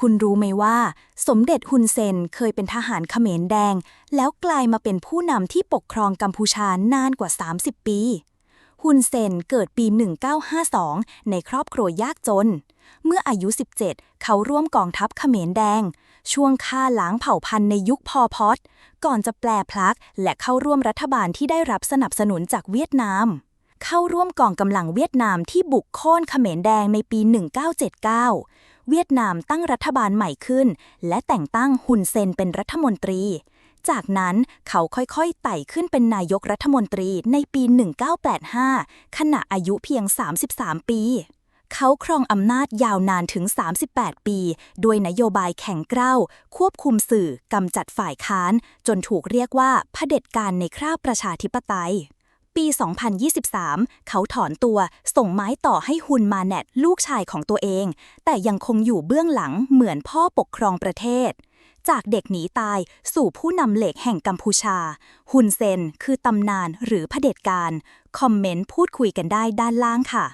คุณรู้ไหมว่า สมเด็จฮุนเซนเคยเป็นทหารเขมรแดง แล้วกลายมาเป็นผู้นำที่ปกครองกัมพูชานานกว่า 30 ปี ฮุนเซนเกิดปี 1952 ในครอบครัวยากจน เมื่ออายุ 17 เขาร่วมกองทัพเขมรแดง ช่วงฆ่าล้างเผ่าพันธุ์ในยุคพอพอตก่อนจะแปลพลักและเข้าร่วมรัฐบาลที่ได้รับสนับสนุนจากเวียดนามเข้าร่วมกองกำลังเวียดนามที่บุกโค่นเขมรแดงในปี 1979 เวียดนามตั้งรัฐบาลใหม่ขึ้น และแต่งตั้งฮุนเซนเป็นรัฐมนตรี จากนั้นเขาค่อยๆไต่ขึ้นเป็นนายกรัฐมนตรีในปี 1985 ขณะอายุเพียง 33 ปีเขาครองอำนาจยาวนานถึง 38 ปี ด้วยนโยบายแข็งกร้าว ควบคุมสื่อกำจัดฝ่ายค้าน จนถูกเรียกว่าเผด็จการในคราบประชาธิปไตย ปี 2023 เขาถอนตัวส่งไม้ต่อให้ฮุนมาแนตลูกชายของตัวเอง แต่ยังคงอยู่เบื้องหลังเหมือนพ่อปกครองประเทศ จากเด็กหนีตายสู่ผู้นำเหล็กแห่งกัมพูชา ฮุนเซนคือตำนานหรือเผด็จการ คอมเมนต์พูดคุยกันได้ด้านล่างค่ะ